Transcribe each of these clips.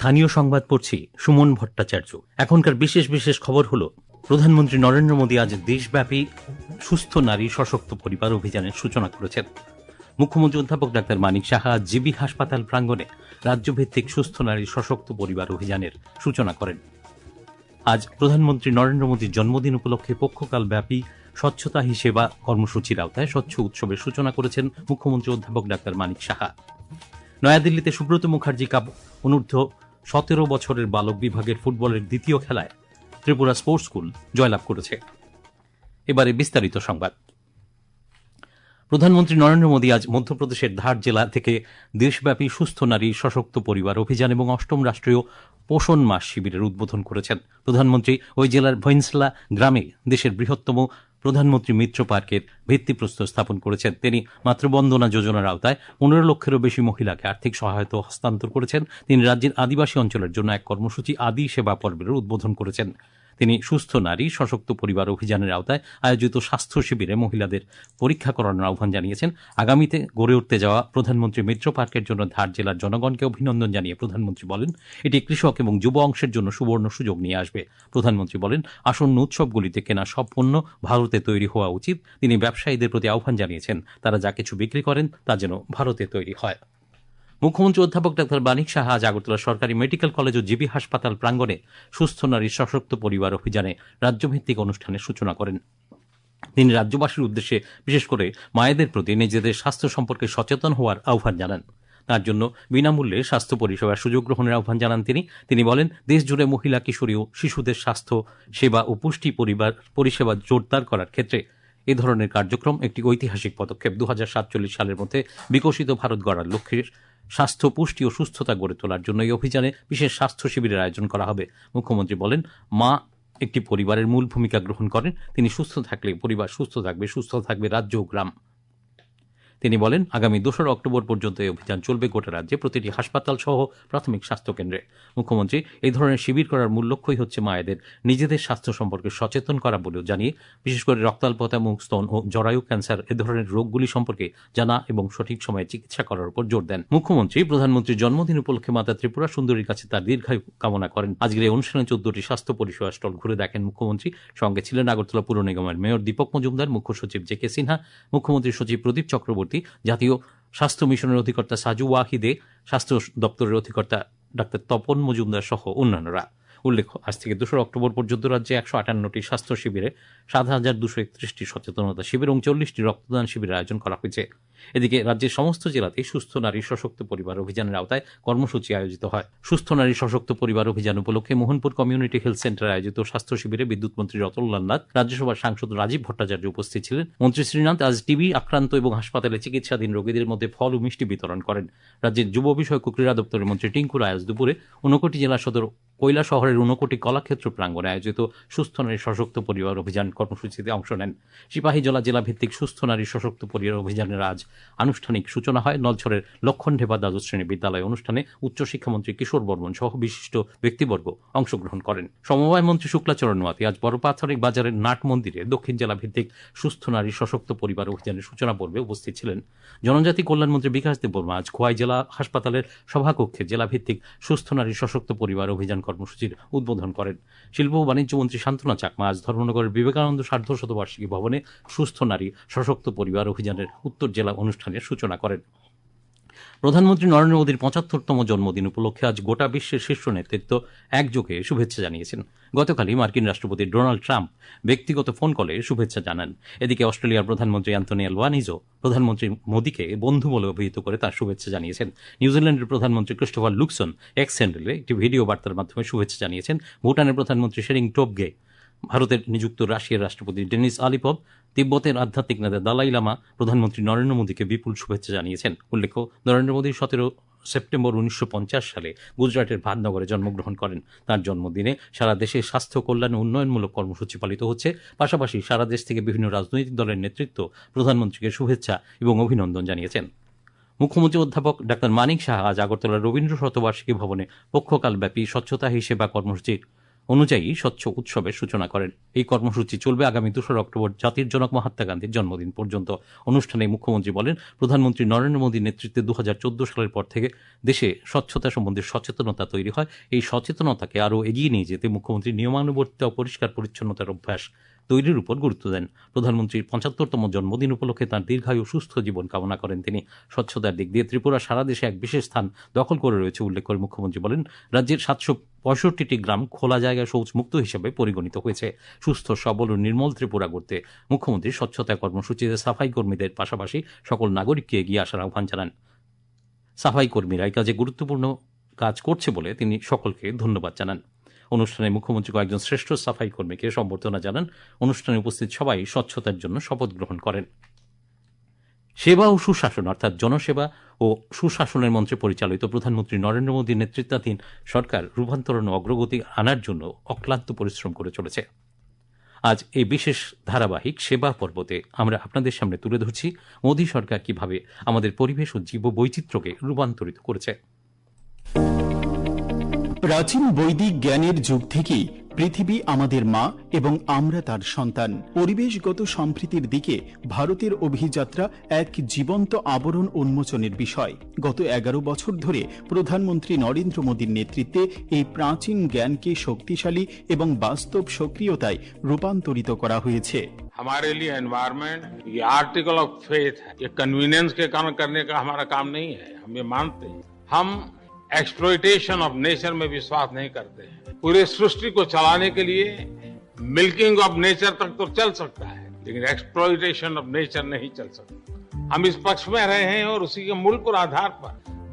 স্থানীয় সংবাদ পড়ছি সুমন ভট্টাচার্য। এখনকার বিশেষ বিশেষ খবর হলো, প্রধানমন্ত্রী নরেন্দ্র মোদী আজ দেশব্যাপী সুস্থ নারী সশক্ত পরিবার অভিযানের সূচনা করেছেন। মুখ্যমন্ত্রী অধ্যাপক ডাক্তার মানিক সাহা জিবি হাসপাতাল প্রাঙ্গণে রাজ্যভিত্তিক সুস্থ নারী সশক্ত পরিবার অভিযানের সূচনা করেন। আজ প্রধানমন্ত্রী নরেন্দ্র মোদীর জন্মদিন উপলক্ষে পক্ষকাল ব্যাপী স্বচ্ছতা হি সেবা কর্মসূচির আওতায় স্বচ্ছ উৎসবের সূচনা করেছেন মুখ্যমন্ত্রী অধ্যাপক ডাক্তার মানিক সাহা। নয়াদিল্লিতে সুব্রত মুখার্জি কাপ অনূর্ধ্ব সতেরো বছরের বালক বিভাগের ফুটবলের দ্বিতীয় খেলায় ত্রিপুরা স্পোর্টস স্কুল জয়লাভ করেছে। এবারে বিস্তারিত সংবাদ। প্রধানমন্ত্রী নরেন্দ্র মোদী আজ মধ্যপ্রদেশের ধার জেলা থেকে দেশব্যাপী সুস্থ নারী সশক্ত পরিবার অভিযান এবং অষ্টম রাষ্ট্রীয় পোষণ মাস শিবিরের উদ্বোধন করেছেন। প্রধানমন্ত্রী ওই জেলার ভৈন্সলা গ্রামে দেশের বৃহত্তম প্রধানমন্ত্রী মিত্র পার্কের ভিত্তিপ্রস্তর স্থাপন করেছেন। তিনি মাতৃবন্দনা যোজনার আওতায় পনেরো লক্ষেরও বেশি মহিলাকে আর্থিক সহায়তা হস্তান্তর করেছেন। তিনি রাজ্যের আদিবাসী অঞ্চলের জন্য এক কর্মসূচি আদি সেবা পর্বের উদ্বোধন করেছেন। তিনি সুস্থ নারী, সশক্ত পরিবার অভিযানের আওতায় আয়োজিত স্বাস্থ্য শিবিরে মহিলাদের পরীক্ষা করানোর আহ্বান জানিয়েছেন। আগামীতে গড়ে উঠতে যাওয়া প্রধানমন্ত্রী মিত্র পার্কের জন্য ধার জেলার জনগণকে অভিনন্দন জানিয়ে প্রধানমন্ত্রী বলেন, এটি কৃষক এবং যুব অংশের জন্য সুবর্ণ সুযোগ নিয়ে আসবে। প্রধানমন্ত্রী বলেন, আসন্ন উৎসবগুলিতে কেনা সব পণ্য ভারতে তৈরি হওয়া উচিত। তিনি ব্যবসায়ীদের প্রতি আহ্বান জানিয়েছেন, তারা যা কিছু বিক্রি করেন তা যেন ভারতে তৈরি হয়। মুখ্যমন্ত্রী অধ্যাপক ডাক্তার মানিক সাহা আজ আগরতলা সরকারি মেডিকেল কলেজ ও জিবি হাসপাতাল প্রাঙ্গণে সুস্থ নারী সশক্ত পরিবার অভিযানে রাজ্যভিত্তিক অনুষ্ঠানের সূচনা করেন। তিনি রাজ্যবাসীর উদ্দেশ্যে বিশেষ করে মায়েদের প্রতি নিজেদের স্বাস্থ্য সম্পর্কে সচেতন হওয়ার আহ্বান জানান। তার জন্য বিনামূল্যে স্বাস্থ্য পরিষেবার সুযোগ গ্রহণের আহ্বান জানান তিনি। তিনি বলেন দেশ জুড়ে মহিলা, কিশোরী ও শিশুদের স্বাস্থ্য, সেবা ও পুষ্টি পরিবার পরিষেবা জোরদার করার ক্ষেত্রে এ ধরনের কার্যক্রম একটি ঐতিহাসিক পদক্ষেপ। দু হাজার সাতচল্লিশ সালের মধ্যে বিকশিত ভারত গড়ার লক্ষ্যে স্বাস্থ্য, পুষ্টি ও সুস্থতা গড়ে তোলার জন্য এই অভিযানে বিশেষ স্বাস্থ্য শিবিরের আয়োজন করা হবে। মুখ্যমন্ত্রী বলেন, মা একটি পরিবারের মূল ভূমিকা গ্রহণ করেন। তিনি সুস্থ থাকলে পরিবার সুস্থ থাকবে সুস্থ থাকবে রাজ্য ও গ্রাম। তিনি বলেন, আগামী দোসরা অক্টোবর পর্যন্ত এই অভিযান চলবে গোটা রাজ্যে, প্রতিটি হাসপাতাল সহ প্রাথমিক স্বাস্থ্য কেন্দ্রে মুখ্যমন্ত্রী, এই ধরনের শিবির করার মূল লক্ষ্যই হচ্ছে মায়েদের নিজেদের স্বাস্থ্য সম্পর্কে সচেতন করা বলেও জানিয়ে, বিশেষ করে রক্তাল্পতা, মুখ, স্তন ও জরায়ু ক্যান্সার এ ধরনের রোগগুলি সম্পর্কে জানা এবং সঠিক সময়ে চিকিৎসা করার উপর জোর দেন। মুখ্যমন্ত্রী প্রধানমন্ত্রীর জন্মদিন উপলক্ষে মাতা ত্রিপুরা সুন্দরীর কাছে তার দীর্ঘায়ু কামনা করেন। আজকের এই অনুষ্ঠানে চোদ্দটি স্বাস্থ্য পরিষেবা স্টল ঘুরে দেখেন মুখ্যমন্ত্রী। সঙ্গে ছিলেন আগরতলা পুর নিগমের মেয়র দীপক মজুমদার, মুখ্য সচিব জে কে সিনহা, মুখ্যমন্ত্রী সচিব প্রদীপ চক্রবর্তী জাতীয় স্বাস্থ্য মিশনের অধিকর্তা সাজু ওয়াহিদে, স্বাস্থ্য দপ্তরের অধিকর্তা ডাক্তার তপন মজুমদার সহ অন্যান্যরা। উল্লেখ্য, আজ থেকে দোসরা অক্টোবর পর্যন্ত রাজ্যে একশো আটান্নটি স্বাস্থ্য শিবিরে সাত হাজার দুশো একত্রিশটি সচেতনতা শিবির এবং চল্লিশটি রক্তদান শিবিরের আয়োজন করা হয়েছে। এদিকে রাজ্যের সমস্ত জেলাতেই সুস্থ নারী সশক্ত পরিবার অভিযানের আওতায় কর্মসূচি আয়োজিত হয়। সুস্থ নারী সশক্ত পরিবার অভিযান উপলক্ষে মোহনপুর কমিউনিটি হেলথ সেন্টারে আয়োজিত স্বাস্থ্য শিবিরে বিদ্যুৎ মন্ত্রী রতনলাল নাথ, রাজ্যসভার সাংসদ রাজীব ভট্টাচার্য উপস্থিত ছিলেন। মন্ত্রী শ্রীনাথ আজ টিবি আক্রান্ত এবং হাসপাতালে চিকিৎসাধীন রোগীদের মধ্যে ফল ও মিষ্টি বিতরণ করেন। রাজ্যের যুব বিষয়ক ও ক্রীড়া দপ্তরের মন্ত্রী টিঙ্কু রায় আজ দুপুরে ঊনকোটি জেলা সদর কৈলা শহরের ঊনকোটি কলাক্ষেত্র প্রাঙ্গণে আয়োজিত সুস্থ নারী সশক্ত পরিবার অভিযান কর্মসূচিতে অংশ নেন। সিপাহীজলা জেলা ভিত্তিক সুস্থ নারী সশক্ত পরিবার অভিযানের আজ আনুষ্ঠানিক সূচনা হয়। নলছরের লক্ষণঢেপা দ্বাদশ শ্রেণি বিদ্যালয় অনুষ্ঠানে উচ্চশিক্ষামন্ত্রী কিশোর বর্মন সহ বিশিষ্ট ব্যক্তিবর্গ অংশগ্রহণ করেন। সমবায় মন্ত্রী শুক্লাচরণ মাতি আজ বড় পাথরিক বাজারের নাট মন্দিরে দক্ষিণ জেলা ভিত্তিক সুস্থ নারী সশক্ত পরিবার অভিযানের সূচনা পর্বে উপস্থিত ছিলেন। জনজাতি কল্যাণমন্ত্রী বিকাশ দেব বর্মা আজ খোয়াই জেলা হাসপাতালের সভাকক্ষে জেলা ভিত্তিক সুস্থ নারী সশক্ত পরিবার অভিযান কর্মসূচির উদ্বোধন করেন। শিল্প ও বাণিজ্য মন্ত্রী শান্তনা চাকমা আজ ধর্মনগরের বিবেকানন্দ সার্ধ শতবার্ষিকী ভবনে সুস্থ নারী সশক্ত পরিবার অভিযানের উত্তর জেলা অনুষ্ঠানের সূচনা করেন। প্রধানমন্ত্রী নরেন্দ্র মোদীর পঁচাত্তরতম জন্মদিন উপলক্ষে আজ গোটা বিশ্বের শীর্ষ নেতৃত্ব একযোগে শুভেচ্ছা জানিয়েছেন। গতকালই মার্কিন রাষ্ট্রপতি ডোনাল্ড ট্রাম্প ব্যক্তিগত ফোন কলে শুভেচ্ছা জানান। এদিকে অস্ট্রেলিয়ার প্রধানমন্ত্রী অ্যান্টনি অ্যালওয়ানিজো প্রধানমন্ত্রী মোদীকে বন্ধু বলে অভিহিত করে তার শুভেচ্ছা জানিয়েছেন। নিউজিল্যান্ডের প্রধানমন্ত্রী ক্রিস্টোফার লুকসন এক্স হ্যান্ডেলে একটি ভিডিও বার্তার মাধ্যমে শুভেচ্ছা জানিয়েছেন। ভুটানের প্রধানমন্ত্রী শেরিং টোপগে ভারতের নিযুক্ত রাশিয়ার রাষ্ট্রপতি ডেনিস আলিপভ তিব্বতের আধ্যাত্মিক নেতা দালাই লামা প্রধানমন্ত্রী নরেন্দ্র মোদীকে বিপুল শুভেচ্ছা জানিয়েছেন। উল্লেখ্য, নরেন্দ্র মোদী সতেরো সেপ্টেম্বর উনিশশো পঞ্চাশ সালে গুজরাটের ভাদনগরে জন্মগ্রহণ করেন। তার জন্মদিনে সারা দেশে স্বাস্থ্য কল্যাণ উন্নয়নমূলক কর্মসূচি পালিত হচ্ছে। পাশাপাশি সারা দেশ থেকে বিভিন্ন রাজনৈতিক দলের নেতৃত্ব প্রধানমন্ত্রীকে শুভেচ্ছা এবং অভিনন্দন জানিয়েছেন। মুখ্যমন্ত্রী অধ্যাপক ডাক্তার মানিক সাহা আজ আগরতলার রবীন্দ্র শতবার্ষিকী ভবনে পক্ষকালব্যাপী স্বচ্ছতা হিসেবা কর্মসূচির অনুযায়ী স্বচ্ছ উৎসবের সূচনা করেন। এই কর্মসূচি চলবে আগামী দোসরা অক্টোবর জাতির জনক মহাত্মা গান্ধীর জন্মদিন পর্যন্ত। অনুষ্ঠানে মুখ্যমন্ত্রী বলেন, প্রধানমন্ত্রী নরেন্দ্র মোদীর নেতৃত্বে দু হাজার চোদ্দ সালের পর থেকে দেশে স্বচ্ছতা সম্বন্ধে সচেতনতা তৈরি হয়। এই সচেতনতাকে আরও এগিয়ে নিয়ে যেতে মুখ্যমন্ত্রী নিয়মানুবর্তিতা পরিষ্কার পরিচ্ছন্নতার অভ্যাস তৈরির উপর গুরুত্ব দেন। প্রধানমন্ত্রীর পঁচাত্তরতম জন্মদিন উপলক্ষে তাঁর দীর্ঘায়ু সুস্থ জীবন কামনা করেন তিনি। স্বচ্ছতার দিক দিয়ে ত্রিপুরা সারা দেশে এক বিশেষ স্থান দখল করে রয়েছে উল্লেখ করে মুখ্যমন্ত্রী বলেন, রাজ্যের সাতশো পঁয়ষট্টিটি গ্রাম খোলা জায়গায় শৌচমুক্ত হিসেবে পরিগণিত হয়েছে। সুস্থ, সবল ও নির্মল ত্রিপুরা গড়তে মুখ্যমন্ত্রী স্বচ্ছতা কর্মসূচিতে সাফাই কর্মীদের পাশাপাশি সকল নাগরিককে এগিয়ে আসার আহ্বান জানান। সাফাই কর্মীরা এই কাজে গুরুত্বপূর্ণ কাজ করছে বলে তিনি সকলকে ধন্যবাদ জানান। অনুষ্ঠানে মুখ্যমন্ত্রী কয়েকজন শ্রেষ্ঠ সাফাই কর্মীকে সম্বর্ধনা জানান। অনুষ্ঠানে উপস্থিত সবাই স্বচ্ছতার জন্য শপথ গ্রহণ করেন। সেবা ও সুশাসন, অর্থাৎ জনসেবা ও সুশাসনের মন্ত্রে পরিচালিত প্রধানমন্ত্রী নরেন্দ্র মোদীর নেতৃত্বাধীন সরকার রূপান্তরণ অগ্রগতি আনার জন্য অক্লান্ত পরিশ্রম করে চলেছে। আজ এই বিশেষ ধারাবাহিক সেবা পর্বতে আমরা আপনাদের সামনে তুলে ধরছি মোদী সরকার কীভাবে আমাদের পরিবেশ ও জীব বৈচিত্র্যকে রূপান্তরিত করেছে। প্রাচীন বৈদিক জ্ঞানের যুগ থেকেই পৃথিবী আমাদের মা এবং আমরা তার সন্তান পরিবেশগত সম্প্রীতির দিকে ভারতের অভিযাত্রা এক জীবন্ত আবরণ উন্মোচনের বিষয় গত এগারো বছর ধরে প্রধানমন্ত্রী নরেন্দ্র মোদীর নেতৃত্বে এই প্রাচীন জ্ঞানকে শক্তিশালী এবং বাস্তব সক্রিয়তায় রূপান্তরিত করা হয়েছে हमारे लिए एनवायरमेंट ये आर्टिकल ऑफ फेथ है ये कन्वीनियंस के कारण करने का हमारा काम नहीं है हम ये मानते हैं हम एक्सप्लोइटेशन ऑफ़ नेचर में विश्वास नहीं करते हैं। पूरे सृष्टि को चलाने के लिए मिल्किंग ऑफ़ नेचर तक तो चल सकता है, लेकिन एक्सप्लोइटेशन ऑफ़ नेचर नहीं चल सकता। हम इस पक्ष में रहे हैं और उसी के मूल पर आधार पर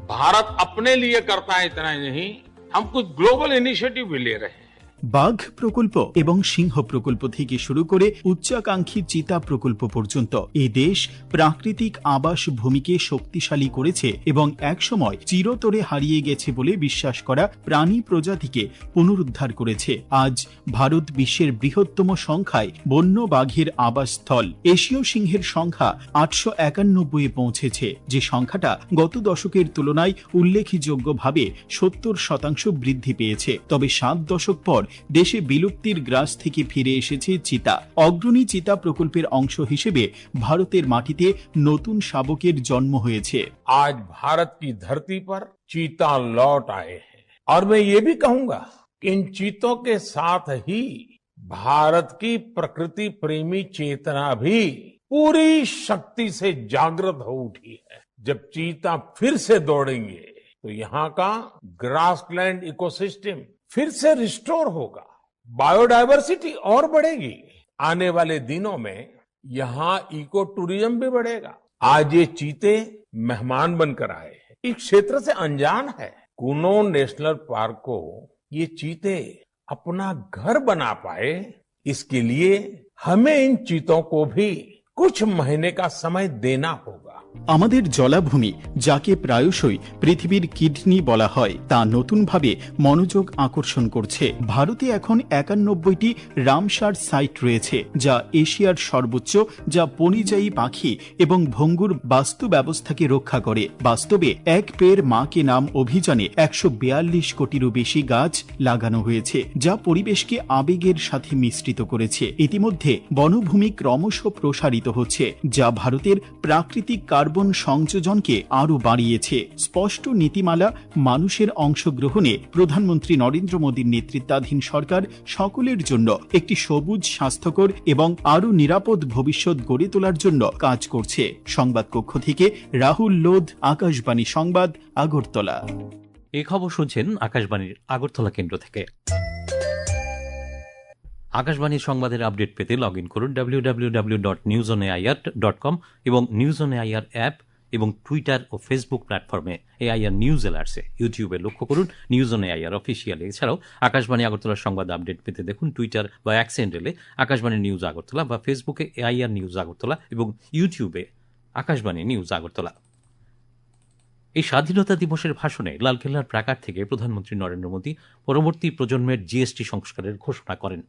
भारत अपने लिए करता है इतना ही नहीं, हम कुछ ग्लोबल इनिशिएटिव भी ले रहे हैं। বাঘ প্রকল্প এবং সিংহ প্রকল্প থেকে শুরু করে উচ্চাকাঙ্ক্ষী চিতা প্রকল্প পর্যন্ত এই দেশ প্রাকৃতিক আবাস ভূমিকে শক্তিশালী করেছে এবং একসময় চিরতরে হারিয়ে গেছে বলে বিশ্বাস করা প্রাণী প্রজাতিকে পুনরুদ্ধার করেছে। আজ ভারত বিশ্বের বৃহত্তম সংখ্যায় বন্য বাঘের আবাসস্থল। এশীয় সিংহের সংখ্যা আটশো একানব্বই পৌঁছেছে। যে সংখ্যাটা গত দশকের তুলনায় উল্লেখযোগ্যভাবে সত্তর শতাংশ বৃদ্ধি পেয়েছে। তবে সাত দশক পর দেশে বিলুপ্তির গ্রাস থেকে ফিরে এসেছে চিতা অগ্রণী চিতা প্রকল্পের অংশ হিসেবে ভারতের মাটিতে নতুন শাবকের জন্ম হয়েছে आज भारत की धरती पर चीता लौट आए हैं और मैं ये भी कहूंगा कि इन चीतों के साथ ही भारत की प्रकृति प्रेमी चेतना भी पूरी शक्ति से जागृत हो उठी है जब चीता फिर से दौड़ेंगे तो यहाँ का ग्रासलैंड इकोसिस्टम फिर से रिस्टोर होगा। बायोडायवर्सिटी और बढ़ेगी। आने वाले दिनों में यहाँ इको टूरिज़्म भी बढ़ेगा। आज ये चीते मेहमान बनकर आए इस क्षेत्र से अनजान है। कुनो नेशनल पार्क को ये चीते अपना घर बना पाए, इसके लिए हमें इन चीतों को भी कुछ महीने का समय देना होगा। আমাদের জলাভূমি, যাকে প্রায়শই পৃথিবীর কিডনি বলা হয়, তা নতুনভাবে মনোযোগ আকর্ষণ করছে। ভারতে এখন একানব্বইটি রামসার সাইট রয়েছে, যা এশিয়ার সর্বোচ্চ, যা পরিযায়ী পাখি এবং ভঙ্গুর বাস্তু ব্যবস্থাকে রক্ষা করে। বাস্তবে এক পের মাকে নাম অভিযানে একশো বিয়াল্লিশ কোটিরও বেশি গাছ লাগানো হয়েছে, যা পরিবেশকে আবেগের সাথে মিশ্রিত করেছে। ইতিমধ্যে বনভূমি ক্রমশ প্রসারিত হচ্ছে, যা ভারতের প্রাকৃতিক কার্বন সংযোজনকে আরও বাড়িয়েছে। স্পষ্ট নীতিমালা মানুষের অংশগ্রহণে প্রধানমন্ত্রী নরেন্দ্র মোদীর নেতৃত্বাধীন সরকার সকলের জন্য একটি সবুজ, স্বাস্থ্যকর এবং আরও নিরাপদ ভবিষ্যৎ গড়ে তোলার জন্য কাজ করছে। সংবাদ কক্ষ থেকে রাহুল লোধ, আকাশবাণী সংবাদ, আগরতলা। এ খবর শুনছেন আকাশবাণীর আগরতলা কেন্দ্র থেকে। আকাশবাণীর সংবাদের আপডেট পেতে লগ ইন করুন W W dot news dot com এবং নিউজ অন এআইআর অ্যাপ এবং টুইটার ও ফেসবুক প্ল্যাটফর্মে এআইআর নিউজ এলার্সে ইউটিউবে লক্ষ্য করুন নিউজ অন এআইআর অফিসিয়াল এছাড়াও আকাশবাণী আগরতলার সংবাদ আপডেট পেতে দেখুন টুইটার বা অ্যাক্সেন্ডেলে আকাশবাণী নিউজ আগরতলা বা ফেসবুকে এআইআর নিউজ আগরতলা এবং ইউটিউবে আকাশবাণী নিউজ আগরতলা। এই স্বাধীনতা দিবসের ভাষণে লালকেল্লার প্রাকার থেকে প্রধানমন্ত্রী নরেন্দ্র মোদী পরবর্তী প্রজন্মের জিএসটি সংস্কারের ঘোষণা করেন।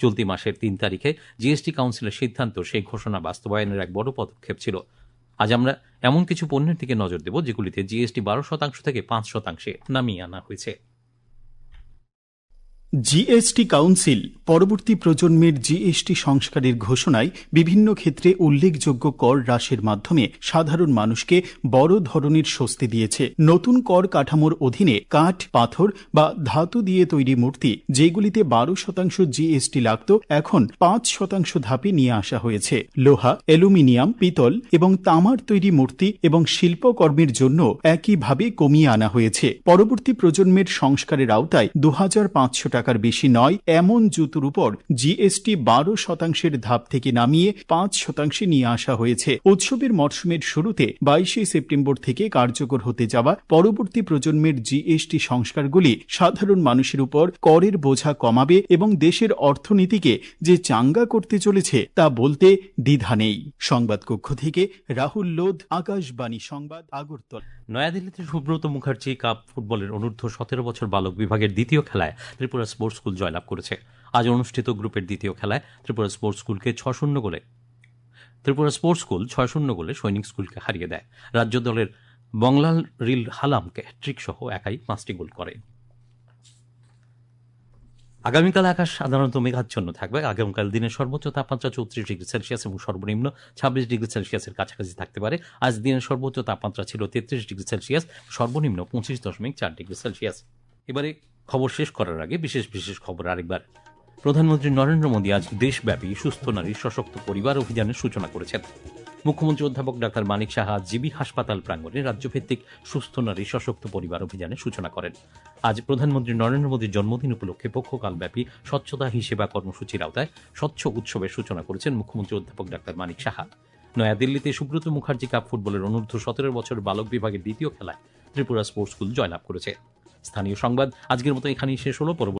চলতি মাসের তিন তারিখে জিএসটি কাউন্সিলের সিদ্ধান্ত, সেই ঘোষণা বাস্তবায়নের এক বড় পদক্ষেপ ছিল। আজ আমরা এমন কিছু পণ্যের দিকে নজর দেব, যেগুলিতে জিএসটি বারো শতাংশ থেকে পাঁচ শতাংশে নামিয়ে আনা হয়েছে। জিএসটি কাউন্সিল পরবর্তী প্রজন্মের জিএসটি সংস্কারের ঘোষণায় বিভিন্ন ক্ষেত্রে উল্লেখযোগ্য কর হ্রাসের মাধ্যমে সাধারণ মানুষকে বড় ধরনের স্বস্তি দিয়েছে। নতুন কর কাঠামোর অধীনে কাঠ, পাথর বা ধাতু দিয়ে তৈরি মূর্তি, যেগুলিতে বারো শতাংশ জিএসটি লাগত, এখন পাঁচ শতাংশ ধাপে নিয়ে আসা হয়েছে। লোহা, অ্যালুমিনিয়াম, পিতল এবং তামার তৈরি মূর্তি এবং শিল্পকর্মের জন্য একইভাবে কমিয়ে আনা হয়েছে। পরবর্তী প্রজন্মের সংস্কারের আওতায় দু হাজার পাঁচশো টাকার বেশি নয়, এমন জুতোর উপর জিএসটি বারো শতাংশের ধাপ থেকে নামিয়ে পাঁচ শতাংশে নিয়ে আসা হয়েছে। উৎসবের মরশুমের শুরুতে বাইশে সেপ্টেম্বর থেকে কার্যকর হতে যাওয়া পরবর্তী প্রজন্মের জিএসটি সংস্কারগুলি সাধারণ মানুষের উপর করের বোঝা কমাবে এবং দেশের অর্থনীতিকে যে চাঙ্গা করতে চলেছে তা বলতে দ্বিধা নেই। সংবাদ কক্ষ থেকে রাহুল লোধ, আকাশবাণী সংবাদ, আগরতলা। নয়াদিল্লিতে সুব্রত মুখার্জি কাপ ফুটবলের অনূর্ধ্ব সতেরো বছর বালক বিভাগের দ্বিতীয় খেলায় ত্রিপুরা স্পোর্টস স্কুল জয়লাভ করেছে। আজ অনুষ্ঠিত গ্রুপের দ্বিতীয় খেলায় ত্রিপুরা স্পোর্টস স্কুলকে ছ শূন্য গোলে ত্রিপুরা স্পোর্টস স্কুল ছয় শূন্য গোলে সৈনিক স্কুলকে হারিয়ে দেয়। রাজ্য দলের বংলাল রিল হালামকে ট্রিক সহ একাই পাঁচটি গোল করে। আগামীকাল আকাশ সাধারণত মেঘাচ্ছন্ন থাকবে। আগামীকাল দিনের সর্বোচ্চ তাপমাত্রা চৌত্রিশ ডিগ্রি সেলসিয়াস এবং সর্বনিম্ন ছাব্বিশ ডিগ্রি সেলসিয়াসের কাছাকাছি থাকতে পারে। আজ দিনের সর্বোচ্চ তাপমাত্রা ছিল তেত্রিশ ডিগ্রি সেলসিয়াস, সর্বনিম্ন পঁচিশ দশমিক চার ডিগ্রি সেলসিয়াস। এবারে খবর শেষ করার আগে বিশেষ বিশেষ খবর আরেকবার। প্রধানমন্ত্রী নরেন্দ্র মোদী আজ দেশব্যাপী সুস্থ নারী সশক্ত পরিবার অভিযানের সূচনা করেছেন। মুখ্যমন্ত্রী অধ্যাপক ডাক্তার মানিক সাহা জিবি হাসপাতাল প্রাঙ্গণে রাজ্যভিত্তিক সুস্থ নারী সশক্ত পরিবার অভিযানের সূচনা করেন। আজ প্রধানমন্ত্রী নরেন্দ্র মোদীর জন্মদিন উপলক্ষে পক্ষকালব্যাপী স্বচ্ছতা হি সেবা কর্মসূচির আওতায় স্বচ্ছ উৎসবের সূচনা করেছেন মুখ্যমন্ত্রী অধ্যাপক ডাক্তার মানিক সাহা। নয়াদিল্লিতে সুব্রত মুখার্জি কাপ ফুটবলের অনূর্ধ্ব সতেরো বছর বালক বিভাগের দ্বিতীয় খেলায় ত্রিপুরা স্পোর্টস স্কুল জয়লাভ করেছে। স্থানীয় সংবাদ। আজকের মতো এখানেই শেষ হলো। পরবর্তী